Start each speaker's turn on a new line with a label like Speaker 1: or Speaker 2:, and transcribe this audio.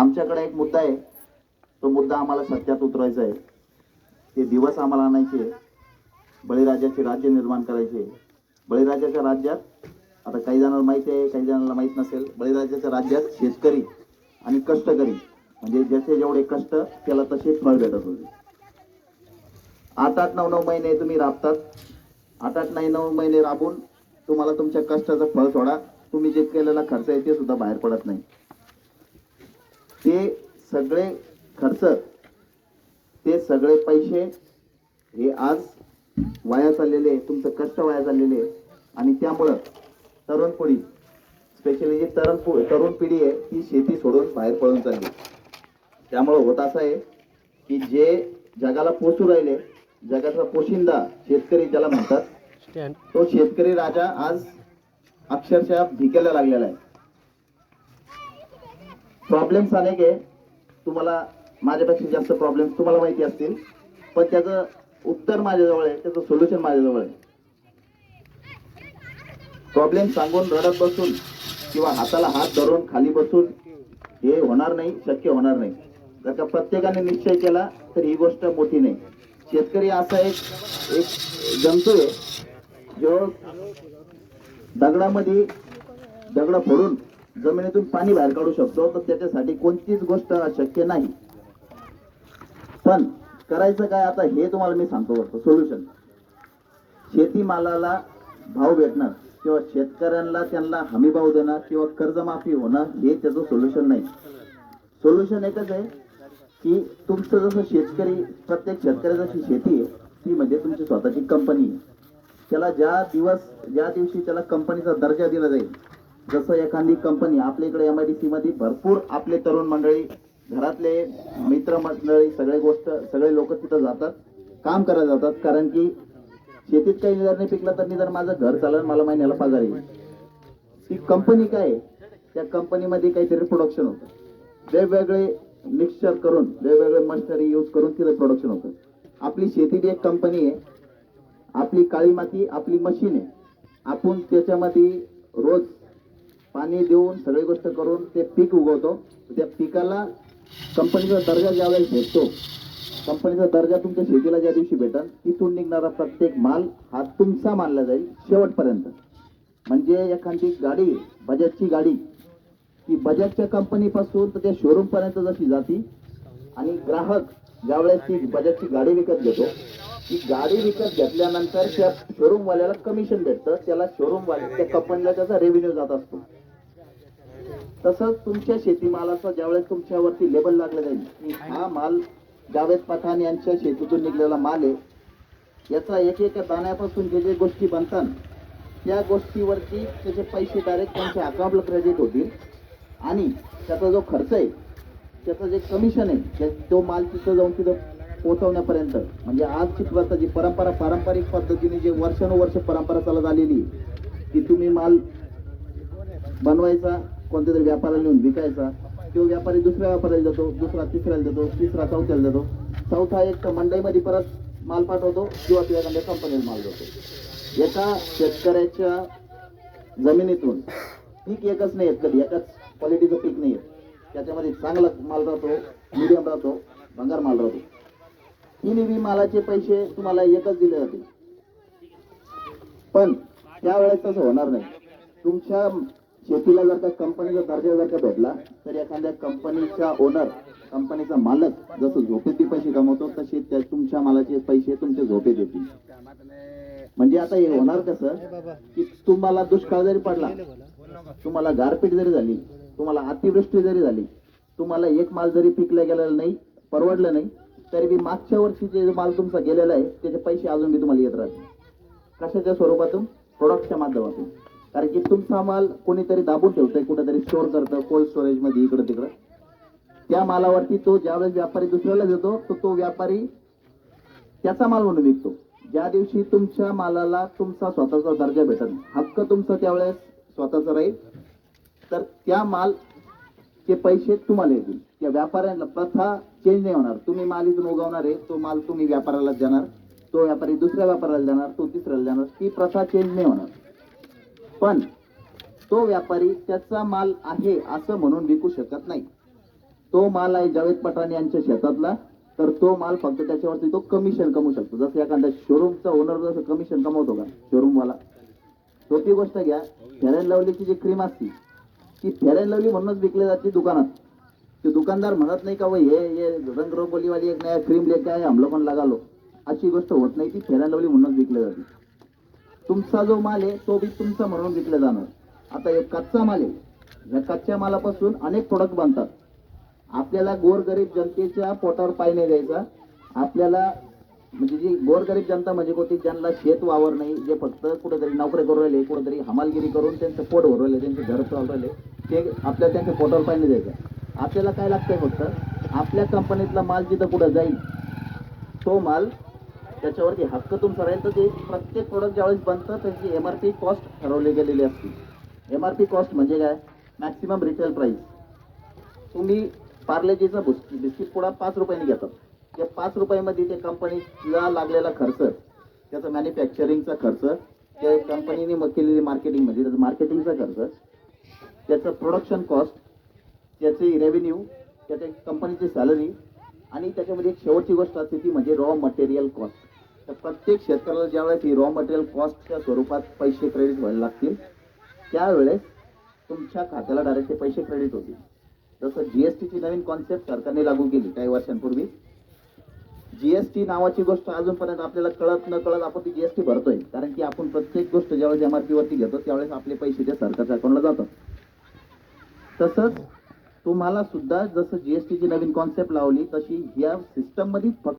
Speaker 1: आमच्याकडे एक मुद्दा आहे. तो मुद्दा आम्हाला सत्यात उतरायचा आहे. ते दिवस आम्हाला आणायचे बळीराजाचे राज्य निर्माण करायचे बळीराजाच्या राज्यात आता काही जणांना माहिती आहे काही जणांना माहीत नसेल बळीराजाच्या राज्यात शेतकरी आणि कष्टकरी म्हणजे ज्याचे जेवढे कष्ट त्याला तसे फळ भेटत होते. आठ आठ नऊ नऊ महिने तुम्ही राबतात. आठ आठ नाही नऊ महिने राबून तुम्हाला तुमच्या कष्टाचं फळ सोडा. तुम्ही जे केलेला खर्च आहे ते सुद्धा बाहेर पडत नाही. ते सगळे खर्च ते सगळे पैसे हे आज वाया चाललेले तुमचं कष्ट वाया चाललेले. आणि त्यामुळं तरुण पिढी स्पेशली जी तरुण पु- तरुण पिढी आहे ती शेती सोडून बाहेर पळून चालली. त्यामुळं होत असं आहे की जे जगाला पोचू राहिले जगाचा पोशिंदा शेतकरी ज्याला म्हणतात तो शेतकरी राजा आज अक्षरशः भिकेला लागलेला आहे. प्रॉब्लेम्स अनेक आहे. तुम्हाला माझ्यापेक्षा जास्त प्रॉब्लेम्स तुम्हाला माहिती असतील. पण त्याचं उत्तर माझ्याजवळ आहे त्याचं सोल्युशन माझ्याजवळ आहे. प्रॉब्लेम सांगून रडत बसून किंवा हाताला हात धरून खाली बसून हे होणार नाही शक्य होणार नाही. जर का प्रत्येकाने निश्चय केला तर ही गोष्ट मोठी नाही. शेतकरी असा एक एक जंतू आहे जो दगडामध्ये दगड फोडून जमिनीतून पाणी बाहेर काढू शकतो तर त्याच्यासाठी कोणतीच गोष्ट शक्य नाही. पण करायचं काय आता हे तुम्हाला मी सांगतो वाटतो सोल्युशन शेतीमालाला भाव भेटणार किंवा शेतकऱ्यांना त्यांना हमी भाव देणं किंवा कर्जमाफी होणं हे त्याचं सोल्युशन नाही. सोल्युशन एकच आहे की तुमचं जसं शेतकरी प्रत्येक शेतकऱ्याची शेती आहे ती म्हणजे तुमची स्वतःची कंपनी आहे. त्याला ज्या दिवस ज्या दिवशी त्याला कंपनीचा दर्जा दिला जाईल जसं एखादी कंपनी आपल्या इकडे एम आय डी सी मध्ये भरपूर आपले तरुण मंडळी घरातले मित्र मंडळी सगळे गोष्ट सगळे लोक तिथं जातात काम करायला जातात. कारण की शेतीत काही जर नाही पिकलं तर निदान माझं घर चालेल मला महिन्याला पगार येईल. ती कंपनी काय आहे? त्या कंपनीमध्ये काहीतरी प्रोडक्शन होतं. वेगवेगळे मिक्सचर करून वेगवेगळे मशिनरी यूज करून तिथं प्रोडक्शन होतं. आपली शेती एक कंपनी आहे. आपली काळी माती आपली मशीन आहे. आपण त्याच्यामध्ये रोज पाणी देऊन सगळी गोष्ट करून ते पीक उगवतो. त्या पिकाला कंपनीचा दर्जा ज्यावेळेस भेटतो कंपनीचा दर्जा तुमच्या शेतीला ज्या दिवशी भेटेल तिथून निघणारा प्रत्येक माल हा तुमचा मानला जाईल शेवटपर्यंत. म्हणजे एखादी गाडी बजाजची गाडी ती बजाजच्या कंपनीपासून तर त्या शोरूमपर्यंत जशी जाती आणि ग्राहक ज्यावेळेस ती बजाजची गाडी विकत घेतो ती गाडी विकत घेतल्यानंतर त्या शोरूमवाल्याला कमिशन भेटतं त्याला शोरूमवाल्या त्या कंपनीला त्याचा रेव्हेन्यू जात असतो. तसंच तुमच्या शेतीमालाचा ज्यावेळेस तुमच्यावरती लेबल लागलं जाईल की हा माल जावेद पठाण यांच्या शेतीतून निघलेला माल आहे याचा एक एक दाण्यापासून जे जे गोष्टी बनतात त्या गोष्टीवरती त्याचे पैसे डायरेक्ट त्यांच्या अकाउंटला क्रेडिट होतील. आणि त्याचा जो खर्च आहे त्याचं जे कमिशन आहे त्या- तो माल तिथं जाऊन तिथं पोहोचवण्यापर्यंत म्हणजे आजची प्रथा जी परंपरा पारंपरिक पद्धतीने जे वर्षानुवर्ष परंपरा चालत आलेली की तुम्ही माल बनवायचा कोणत्या तरी व्यापाऱ्याला नेऊन विकायचा तो व्यापारी दुसऱ्या व्यापाऱ्याला जातो दुसरा तिसऱ्याला जातो तिसरा चौथ्याला देतो. चौथा एक मंडईमध्ये परत माल पाठवतो किंवा तो एखाद्या कंपनीला माल देतो. एका शेतकऱ्याच्या जमिनीतून पीक एकच नाही येत कधी एकाच क्वालिटीचं पीक नाही येत. त्याच्यामध्ये चांगला माल राहतो मिडियम राहतो भंगार माल राहतो. तिन्ही मालाचे पैसे तुम्हाला एकच दिले जाते पण त्यावेळेस तसं होणार नाही. तुमच्या शेतीला जर का कंपनीचा दर्जा जर का भेटला तर एखाद्या कंपनीचा ओनर कंपनीचा मालक जसं झोपेतील पैसे कमवतो तसे त्या तुमच्या मालाचे पैसे तुमच्या झोपेत येतील. म्हणजे आता हे होणार कसं की तुम्हाला दुष्काळ जरी पडला तुम्हाला गारपीट जरी झाली तुम्हाला अतिवृष्टी जरी झाली तुम्हाला एक माल जरी पिकला गेलेला नाही परवडलं नाही तरी बी मागच्या वर्षी जे माल तुमचा गेलेला आहे त्याचे पैसे अजून बी तुम्हाला येत राहतील. कशाच्या स्वरूपातून? प्रोडक्टच्या माध्यमातून. कारण की तुमचा माल कोणीतरी दाबून ठेवतोय कुठेतरी स्टोअर करतं कोल्ड स्टोरेजमध्ये इकडं तिकडं. त्या मालावरती तो ज्यावेळेस व्यापारी दुसऱ्याला देतो तो तो व्यापारी त्याचा माल म्हणून विकतो. ज्या दिवशी तुमच्या मालाला तुमचा स्वतःचा दर्जा भेटत हक्क तुमचा त्यावेळेस स्वतःचा राहील. तर त्या माल चे पैसे तुम्हाला येतील. त्या व्यापाऱ्यांना प्रथा चेंज नाही होणार. तुम्ही माल इथून उगवणार आहे तो माल तुम्ही व्यापाऱ्याला देणार. तो व्यापारी दुसऱ्या व्यापाऱ्याला देणार तो तिसऱ्याला देणार. ती प्रथा चेंज नाही होणार. पण तो व्यापारी त्याचा माल आहे असं म्हणून विकू शकत नाही. तो माल आहे जावेद पठाण यांच्या शेतातला तर तो माल फक्त त्याच्यावरती तो कमिशन कमवू शकतो. जसं एखाद्या शोरूमचा ओनर जसं कमिशन कमवतो का? शोरूमवाला सोपी गोष्ट घ्या. फेअर अँड लवलीची जी क्रीम असते ती फेअर अँड लवली म्हणूनच विकली जाते दुकानात. ते दुकानदार म्हणत नाही का वय हे हे रंगरोंगोलीवाली एक नया क्रीम लेके आहे हमलो पण लगालो. अशी गोष्ट होत नाही ती फेअर अँड लवली म्हणूनच विकली जाते. तुमचा जो माल आहे तो बी तुमचा म्हणून विकला जाणार. आता एक कच्चा माल आहे. या कच्च्या मालापासून अनेक प्रोडक्ट बनतात. आपल्याला गोरगरीब जनतेच्या पोटावर पाय नाही द्यायचा. आपल्याला म्हणजे जी गोरगरीब जनता म्हणजे कोणती? ज्यांना शेत वावर नाही जे फक्त कुठेतरी नोकरी करू राहिले कुठेतरी हमालगिरी करून त्यांचं पोट भरू राहिले त्यांचे घर चालू राहिले ते आपल्याला त्यांच्या पोटावर पाय नाही द्यायचा. आपल्याला काय लागतंय फक्त? आपल्या कंपनीतला माल जिथं कुठं जाईल तो माल त्याच्यावरती हक्क तुमचा राहील तर ते प्रत्येक प्रोडक्ट ज्यावेळेस बनतं त्याची एम आर पी कॉस्ट ठरवली गेलेली असते. एम आर पी कॉस्ट म्हणजे काय? मॅक्सिमम रिटेल प्राईस तुम्ही पार्लेजीचा बिस्किट बिस्किट पुडा पाच रुपयाने घेतात. त्या पाच रुपयामध्ये ते कंपनीला लागलेला खर्च त्याचा मॅन्युफॅक्चरिंगचा खर्च त्या कंपनीने मग केलेली मार्केटिंग म्हणजे त्याचा मार्केटिंगचा खर्च त्याचं प्रोडक्शन कॉस्ट त्याचे रेव्हेन्यू त्याच्या कंपनीची सॅलरी आणि त्याच्यामध्ये एक शेवटची गोष्ट असते ती म्हणजे रॉ मटेरियल कॉस्ट तर प्रत्येक शेतकऱ्याला ज्यावेळेस ही रॉ मटेरियल कॉस्टच्या स्वरूपात पैसे क्रेडिट व्हायला लागतील त्यावेळेस तुमच्या खात्याला डायरेक्ट ते पैसे क्रेडिट होतील. जसं जी एस टीची नवीन कॉन्सेप्ट सरकारने लागू केली काही वर्षांपूर्वी. जीएसटी नावाची गोष्ट अजूनपर्यंत आपल्याला कळत न कळत आपण ती जीएसटी भरतोय. कारण की आपण प्रत्येक गोष्ट ज्यावेळेस एमआरपी वरती घेतो त्यावेळेस आपले पैसे ते सरकारच्या अकाउंटला जातात. तसंच तुम्हाला सुद्धा जसं जीएसटीची नवीन कॉन्सेप्ट लावली तशी या सिस्टममध्ये फक्त